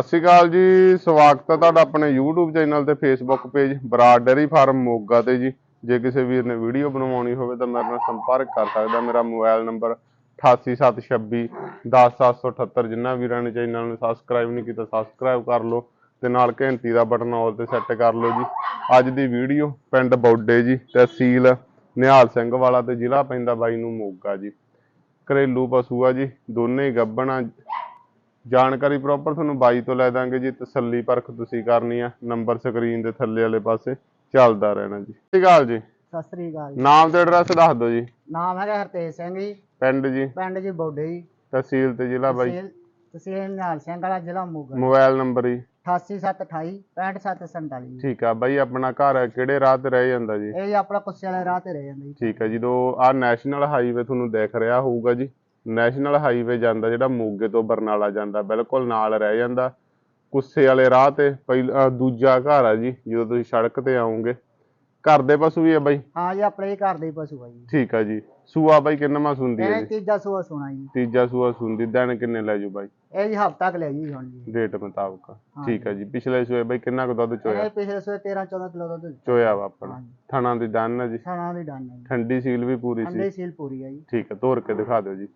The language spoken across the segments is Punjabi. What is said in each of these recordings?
ਸਤਿ ਸ਼੍ਰੀ ਅਕਾਲ ਜੀ, ਸਵਾਗਤ ਹੈ ਤੁਹਾਡਾ ਆਪਣੇ YouTube ਚੈਨਲ ਤੇ Facebook page Brar dairy farm, Moga ਤੇ ਜੀ। ਜੇ ਕਿਸੇ ਵੀਰ ਨੇ ਵੀਡੀਓ ਬਣਵਾਉਣੀ ਹੋਵੇ ਤਾਂ ਮੇਰੇ ਨਾਲ ਸੰਪਰਕ ਕਰ ਸਕਦਾ, ਮੇਰਾ ਮੋਬਾਈਲ ਨੰਬਰ 8876 10778 ਜਿਨ੍ਹਾਂ ਵੀਰਾਂ ਨੇ ਚੈਨਲ ਨੂੰ ਸਬਸਕ੍ਰਾਈਬ ਨਹੀਂ ਕੀਤਾ ਸਬਸਕ੍ਰਾਈਬ ਕਰ ਲਓ ਤੇ ਨਾਲ ਘੰਟੀ ਦਾ ਬਟਨ ਆਲ ਤੇ ਸੈੱਟ ਕਰ ਲਓ ਜੀ। ਅੱਜ ਦੀ ਵੀਡੀਓ ਪਿੰਡ ਬੌਡੇ ਜੀ ਤਹਿਸੀਲ ਨਿਹਾਲ ਸਿੰਘ ਵਾਲਾ ਤੇ ਜ਼ਿਲ੍ਹਾ ਪੈਂਦਾ ਬਾਈ ਨੂੰ ਮੋਗਾ ਜੀ। ਘਰੇਲੂ ਪਸ਼ੂ ਆ ਜੀ, ਦੋਨੇ ਹੀ ਗੱਭਣਾ ਜਾਣਕਾਰੀ ਪ੍ਰੋਪਰ ਤੁਹਾਨੂੰ ਬਾਈ ਤੋਂ ਲੈ ਦਾਂਗੇ ਜੀ ਤਸੱਲੀ ਪਰਖ ਤੁਸੀਂ ਕਰਨੀ ਆ ਨੰਬਰ ਸਕਰੀਨ ਦੇ ਥੱਲੇ ਵਾਲੇ ਪਾਸੇ ਚੱਲਦਾ ਰਹਿਣਾ ਜੀ। ਸਤਿ ਅਕਾਲ ਜੀ। ਸਤਿ ਸ੍ਰੀ ਅਕਾਲ ਜੀ। ਨਾਮ ਤੇ ਐਡਰੈਸ ਦੱਸ ਦਿਓ ਜੀ। ਨਾਮ ਹੈਗਾ ਹਰਤੇਜ ਸਿੰਘ ਜੀ। ਪਿੰਡ ਜੀ। ਪਿੰਡ ਜੀ ਬੋਡੇ ਜੀ। ਤਹਿਸੀਲ ਤੇ ਜ਼ਿਲ੍ਹਾ ਬਾਈ। ਤਹਿਸੀਲ ਤਹਿਸੀਲ ਨਿਹਾਲ ਸਿੰਘ ਵਾਲਾ ਜ਼ਿਲ੍ਹਾ ਮੋਗਾ ਮੋਬਾਈਲ ਨੰਬਰ ਜੀ। 88728 65747 ਜੀ। ਠੀਕ ਆ ਬਾਈ ਆਪਣਾ ਘਰ ਕਿਹੜੇ ਰਾਹ ਤੇ ਰਹਿ ਜਾਂਦਾ ਜੀ? ਇਹ ਜੀ ਆਪਣਾ ਕੁੱਸੇ ਵਾਲੇ ਰਾਹ ਤੇ ਰਹਿ ਜਾਂਦਾ ਜੀ। ਠੀਕ ਹੈ ਜਦੋਂ ਆ ਨੈਸ਼ਨਲ ਹਾਈਵੇ ਤੁਹਾਨੂੰ ਦਿਖ ਰਿਹਾ ਹੋਊਗਾ ਜੀ ਨੈਸ਼ਨਲ ਹਾਈਵੇ ਜਾਂਦਾ ਜਿਹੜਾ ਮੋਗੇ ਤੋਂ ਬਰਨਾਲਾ ਜਾਂਦਾ ਬਿਲਕੁਲ ਨਾਲ ਰਹਿ ਜਾਂਦਾ। ਕੁੱਸੇ ਵਾਲੇ ਰਾਹ ਤੇ ਪਹਿਲਾ ਦੂਜਾ ਘਰ ਆ ਜੀ ਜਦੋਂ ਤੁਸੀਂ ਸੜਕ ਤੇ ਆਓਗੇ। ਘਰ ਦੇ ਪਸ਼ੂ ਵੀ ਆ ਬਾਈ? ਹਾਂ ਜੀ ਆਪਣੇ ਹੀ ਘਰ ਦੇ ਹੀ ਪਸ਼ੂ ਆ ਜੀ। ਠੀਕ ਆ ਜੀ। ਸੂਆ ਬਾਈ ਕਿੰਨਾ ਸੁੰਦੀ ਹੈ ਇਹ ਜੀ? ਤੀਜਾ ਸੂਆ ਸੋਣਾ ਜੀ। ਤੀਜਾ ਸੂਆ ਸੁੰਦੀ ਦਿਨ ਕਿੰਨੇ ਲੈ ਜੂ ਬਾਈ? ਇਹ ਜੀ ਹਫਤਾ ਕ ਲੈ ਜੀ ਹੁਣ ਜੀ। ਡੇਟ ਮੁਤਾਬਕ। ਠੀਕ ਆ ਜੀ। ਪਿਛਲੇ ਸੂਏ ਬਾਈ ਕਿੰਨਾ ਕੁ ਦੁੱਧ ਚੋਇਆ? ਇਹ ਪਿਛਲੇ ਸੂਏ 13 14 ਕਿਲੋ ਦੁੱਧ ਚੋਇਆ। ਵਾ ਆਪਣਾ। ਹਾਂ ਥਣਾ ਦੀ ਦੰਨ ਆ ਜੀ। ਸਾਣਾ ਦੀ ਡਾਨ ਹੈ ਠੰਡੀ ਸੀਲ ਵੀ ਪੂਰੀ ਸੀ। ਅੰਡੇ ਸੀਲ ਪੂਰੀ ਹੈ ਜੀ। ਠੀਕ ਹੈ ਤੋਰ ਕੇ ਦਿਖਾ ਦਿਓ ਜੀ।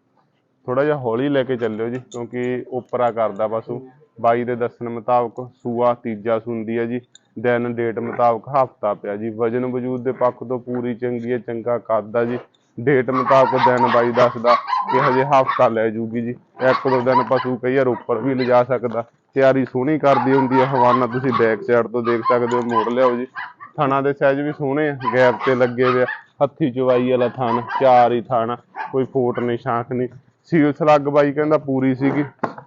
ਥੋੜਾ ਜਿਹਾ ਹੌਲੀ ਲੈ ਕੇ ਚੱਲਿਓ ਜੀ, ਕਿਉਂਕਿ ਉਪਰਾ ਕਰਦਾ ਪਸ਼ੂ। ਬਾਈ ਦੇ ਦੱਸਣ ਮੁਤਾਬਕ ਸੂਆ ਤੀਜਾ ਸੁੰਦੀ ਹੈ ਜੀ, ਦਿਨ ਡੇਟ ਮੁਤਾਬਕ ਹਫਤਾ ਪਿਆ ਜੀ। ਵਜਨ ਵਜੂਦ ਦੇ ਪੱਖ ਤੋਂ ਪੂਰੀ ਚੰਗੀ ਹੈ, ਚੰਗਾ ਕੱਦ ਆ ਜੀ। ਡੇਟ ਮੁਤਾਬਕ ਦਿਨ ਬਾਈ ਦੱਸਦਾ ਕਿ ਹਜੇ ਹਫਤਾ ਲੈ ਜੂਗੀ ਜੀ। ਇੱਕ ਦੋ ਦਿਨ ਪਸ਼ੂ ਕਈ ਵਾਰ ਉੱਪਰ ਵੀ ਲਿਜਾ ਸਕਦਾ। ਤਿਆਰੀ ਸੋਹਣੀ ਕਰਦੀ ਹੁੰਦੀ ਹੈ, ਹਵਾਨਾ ਤੁਸੀਂ ਬੈਕ ਸਾਈਡ ਤੋਂ ਦੇਖ ਸਕਦੇ ਹੋ, ਮੋੜ ਲਿਆਓ ਜੀ। ਥਾਣਾ ਦੇ ਸਾਈਜ਼ ਵੀ ਸੋਹਣੇ ਆ, ਗੈਪ ਤੇ ਲੱਗੇ ਹੋਏ ਆ। ਹੱਥੀ ਚਵਾਈ ਵਾਲਾ ਥਣ, ਚਾਰ ਹੀ ਥਣ, ਕੋਈ ਫੋਟ ਨਹੀਂ ਸ਼ਾਂਖ ਨਹੀਂ। ਸੀਲ ਸਲੱਗ ਬਾਈ ਕਹਿੰਦਾ ਪੂਰੀ ਸੀਗੀ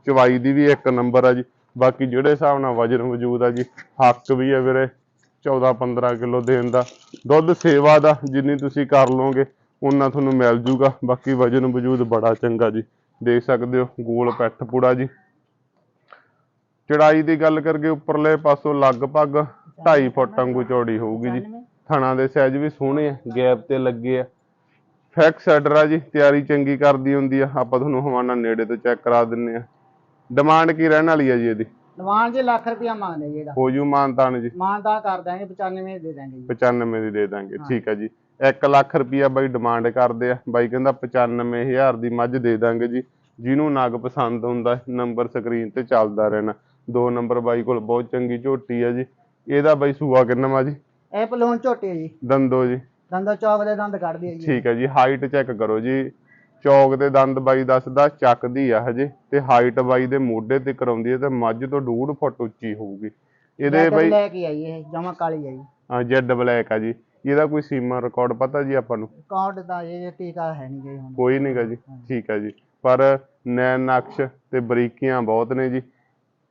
ਚਵਾਈ ਦੀ ਵੀ ਇੱਕ ਨੰਬਰ ਆ ਜੀ ਬਾਕੀ ਜਿਹੜੇ ਹਿਸਾਬ ਨਾਲ ਵਜਨ ਵਜੂਦ ਆ ਜੀ ਹੱਕ ਵੀ ਆ ਵੀਰੇ 14 15 ਕਿਲੋ ਦੇਣ ਦਾ ਦੁੱਧ ਸੇਵਾ ਦਾ ਜਿੰਨੀ ਤੁਸੀਂ ਕਰ ਲਓਗੇ ਉਨਾ ਤੁਹਾਨੂੰ ਮਿਲ ਜੂਗਾ ਬਾਕੀ ਵਜਨ ਵਜੂਦ ਬੜਾ ਚੰਗਾ ਜੀ ਦੇਖ ਸਕਦੇ ਹੋ ਗੋਲ ਪੈਠ ਪੂੜਾ ਜੀ। ਚੜਾਈ ਦੀ ਗੱਲ ਕਰਗੇ ਉੱਪਰਲੇ ਪਾਸੋਂ ਲਗਭਗ 2.5 ਫੁੱਟ ਵਾਂਗੂ ਚੌੜੀ ਹੋਊਗੀ ਜੀ ਥਣਾ ਦੇ ਸਾਈਜ਼ ਵੀ ਸੋਹਣੇ ਆ ਗੈਪ ਤੇ ਲੱਗੇ ਆ ਫੈਕਸ ਹੈਡਰ ਆ ਜੀ ਤਿਆਰੀ ਚੰਗੀ ਕਰਦੀ ਹੁੰਦੀ ਆ। ਆਪਾਂ ਤੁਹਾਨੂੰ ਹਵਾਨਾ ਨੇੜੇ ਤੋਂ ਚੈੱਕ ਕਰਾ ਦਿੰਨੇ ਆ। ਡਿਮਾਂਡ ਕੀ ਰਹਿਣ ਵਾਲੀ ਆ ਜੀ ਇਹਦੀ? ਨਵਾਨ ਜੀ ਲੱਖ ਰੁਪਇਆ ਮੰਗਦੇ ਜੀ ਇਹਦਾ। ਹੋ ਜੂ ਮਾਨਤਾਨ ਜੀ। ਮਾਨਦਾਨ ਕਰ ਦਾਂਗੇ 95 ਦੇ ਦਾਂਗੇ ਜੀ। 95 ਦੀ ਦੇ ਦਾਂਗੇ ਠੀਕ ਆ ਜੀ। 1 ਲੱਖ ਰੁਪਿਆ ਬਾਈ ਡਿਮਾਂਡ ਕਰਦੇ ਆ। ਬਾਈ ਕਹਿੰਦਾ 95000 ਦੀ ਮੱਝ ਦੇ ਦਾਂਗੇ ਜੀ। ਜਿਹਨੂੰ ਨਗ ਪਸੰਦ ਹੁੰਦਾ ਨੰਬਰ ਸਕਰੀਨ ਤੇ ਚੱਲਦਾ ਰਹਿਣਾ। ਦੋ ਨੰਬਰ ਬਾਈ ਕੋਲ ਬਹੁਤ ਚੰਗੀ ਝੋਟੀ ਆ ਜੀ। ਇਹਦਾ ਬਾਈ ਸੂਆ ਕਿੰਨਾ ਵਾ ਜੀ? ਇਹ ਪਲੂਣ ਝੋਟੀ ਹੈ ਜੀ। ਦੰਦੋ ਜੀ। ਦੰਦੋ ਚੌਕ ਦੇ ਦੰਦ ਕੱਢਦੀ ਹੈ ਜੀ। ਠੀਕ ਹੈ ਜੀ ਹਾਈਟ ਚੈੱਕ ਕਰੋ ਜੀ। ਚੌਕ ਦੇ ਦੰਦ ਬਾਈ ਦੱਸਦਾ ਚੱਕਦੀ ਆ ਹਜੇ। ਤੇ ਹਾਈਟ ਬਾਈ ਦੇ ਮੋਢੇ ਤੇ ਕਰਾਉਂਦੀ ਹੈ ਤੇ ਮੱਝ ਤੋਂ 2.5 ਫੁੱਟ ਉੱਚੀ ਹੋਊਗੀ। ਇਹਦੇ ਬਾਈ ਲੈ ਕੇ ਆਈ ਇਹ ਜਮਾ ਕਾਲੀ ਹੈ ਜੀ। ਜੈਡ ਬਲੈਕ ਆ ਜੀ। ਇਹਦਾ ਕੋਈ ਸੀਮਾ ਰਿਕਾਰਡ ਪਤਾ ਜੀ ਆਪਾਂ ਨੂੰ? ਕਾਊਂਟ ਦਾ ਇਹ ਟੀਕਾ ਹੈ ਨਹੀਂ ਜੀ ਹੁਣ। ਕੋਈ ਨਹੀਂਗਾ ਜੀ। ਠੀਕ ਹੈ ਜੀ। ਪਰ ਨੈਣ ਨਕਸ਼ ਤੇ ਬਰੀਕੀਆਂ ਬਹੁਤ ਨੇ ਜੀ।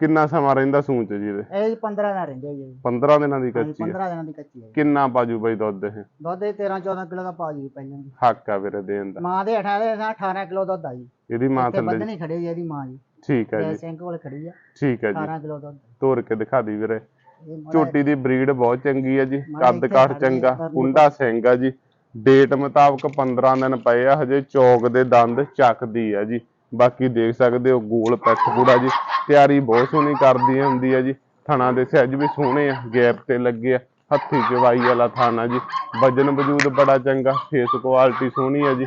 ਕਿੰਨਾ ਸਮਾਂ ਰਹਿੰਦਾ ਸੂਚ ਜੀ ਇਹਦੇ? ਇਹ ਜੀ 15 ਦਿਨ ਰਹਿੰਦੇ ਜੀ 15 ਦਿਨਾਂ ਦੀ ਹਾਂਜੀ ਕੱਚੀ ਹੈ 15 ਦਿਨਾਂ ਦੀ ਕੱਚੀ ਹੈ ਜੀ। ਕਿੰਨਾ ਪਾਜੂ ਬਾਈ ਦੁੱਧ ਇਹ? ਦੁੱਧ ਇਹ 13 14 ਕਿਲੋ ਦਾ ਪਾ ਜੀ ਪਹਿਲਾਂ ਜੀ। ਹੱਕ ਆ ਵੀਰੇ ਦੇਣ ਦਾ। ਮਾਂ ਦੇ 18 ਦੇ 18 ਕਿਲੋ ਦੁੱਧ ਆ ਜੀ। ਇਹਦੀ ਮਾਂ ਇੱਥੇ ਥੱਲੇ ਬੱਧਨੀ ਖੜੀ ਜੀ ਇਹਦੀ ਮਾਂ ਜੀ। ਠੀਕ ਹੈ ਜੈ। ਜੀ ਸਿੰਘ ਕੋਲ ਖੜੀ ਆ। ਠੀਕ ਹੈ ਜੀ। 18 ਕਿਲੋ ਦੁੱਧ। ਤੋਰ ਕੇ ਦਿਖਾ ਦੀ ਵੀਰੇ। ਇਹ ਮਾੜਾ ਝੋਟੀ ਦੀ ਬਰੀਡ ਬਹੁਤ ਚੰਗੀ ਹੈ ਜੀ। ਮਾੜਾ ਕੱਦ ਇੱਥੇ ਕਾਠ ਖੜੀ ਚੰਗਾ ਕਰਨੀ ਕੁੰਡਾ ਸਿੰਘ ਆ ਜੀ। ਡੇਟ ਮੁਤਾਬਕ 15 ਦਿਨ ਪਏ ਆ ਹਜੇ ਚੌਕ ਦੇ ਦੰਦ ਚੱਕਦੀ ਆ ਜੀ। ਬਾਕੀ ਦੇਖ ਸਕਦੇ ਹੋ ਗੋਲ ਪੈਠ ਪੂੜਾ ਜੀ। ਤਿਆਰੀ ਬਹੁਤ ਸੋਹਣੀ ਕਰਦੀ ਹੁੰਦੀ ਹੈ ਜੀ। ਥਣਾ ਦੇ ਸਹਿਜ ਵੀ ਸੋਹਣੇ ਆ, ਗੈਪ ਤੇ ਲੱਗੇ ਆ। ਹੱਥੀ ਚਵਾਈ ਵਾਲਾ ਥਾਣਾ ਜੀ। ਵਜਨ ਵਜੂਦ ਬੜਾ ਚੰਗਾ ਫੇਸ ਕੁਆਲਿਟੀ ਸੋਹਣੀ ਹੈ ਜੀ।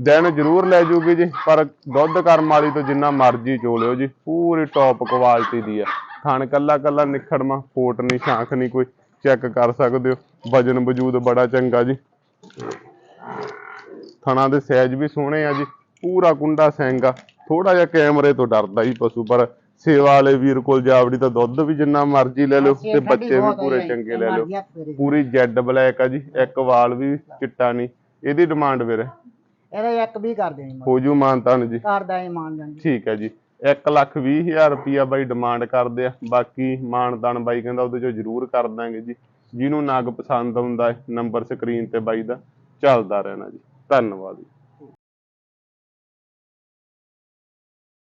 ਦਿਨ ਜ਼ਰੂਰ ਲੈ ਜੂਗੀ ਜੀ, ਪਰ ਦੁੱਧ ਕਰਮ ਵਾਲੀ ਤੋਂ ਜਿੰਨਾ ਮਰਜ਼ੀ ਚੋਲਿਓ ਜੀ। ਪੂਰੀ ਟੌਪ ਕੁਆਲਿਟੀ ਦੀ ਆ। ਥਣ ਕੱਲਾ ਕੱਲਾ ਨਿਖੜਮਾ ਫੋਟ ਨਹੀਂ ਸ਼ਾਂਖ ਨਹੀਂ ਕੋਈ ਚੈੱਕ ਕਰ ਸਕਦੇ ਹੋ। ਵਜਨ ਵਜੂਦ ਬੜਾ ਚੰਗਾ ਜੀ। ਥਣਾ ਦੇ ਸਾਈਜ਼ ਵੀ ਸੋਹਣੇ ਆ ਜੀ। ਪੂਰਾ ਕੁੰਡਾ ਸਿੰਘ ਆ। ਥੋੜਾ ਜਿਹਾ ਕੈਮਰੇ ਤੋਂ ਡਰਦਾ ਹੀ ਪਸ਼ੂ ਪਰ ਸੇਵਾ ਵਾਲੇ ਵੀਰ ਕੋਲ ਜਾਵੜੀ ਤਾਂ ਦੁੱਧ ਵੀ ਜਿੰਨਾ ਮਰਜ਼ੀ ਲੈ ਲਓ ਤੇ ਬੱਚੇ ਵੀ ਪੂਰੇ ਚੰਗੇ ਲੈ ਲਓ। ਪੂਰੀ। ਜੈਡ ਬਲੈਕ ਆ ਜੀ ਇੱਕ ਵਾਲ ਵੀ ਚਿੱਟਾ ਨਹੀਂ। ਇਹਦੀ ਡਿਮਾਂਡ ਵੀਰੇ ਇਹਦਾ ਇੱਕ ਵੀ ਕਰ ਦੇਣੀ ਹੋ ਜੂ ਮਾਨਤਾਨ ਜੀ। ਕਰਦਾ ਹੀ ਮਾਨ ਜਾਂਦੀ। ਠੀਕ ਹੈ ਜੀ। 1 ਲੱਖ ਵੀਹ ਹਜ਼ਾਰ ਰੁਪਿਆ ਬਾਈ ਡਿਮਾਂਡ ਕਰਦੇ ਆ। ਬਾਕੀ ਮਾਨਤਾਨ ਬਾਈ ਕਹਿੰਦਾ ਉਹਦੇ ਚੋਂ ਜ਼ਰੂਰ ਕਰ ਦਾਂਗੇ ਜੀ। ਜਿਹਨੂੰ ਨਗ ਪਸੰਦ ਆਉਂਦਾ ਹੈ ਨੰਬਰ ਸਕਰੀਨ ਤੇ ਬਾਈ ਦਾ। ਚੱਲਦਾ ਰਹਿਣਾ ਜੀ। ਧੰਨਵਾਦ ਜੀ।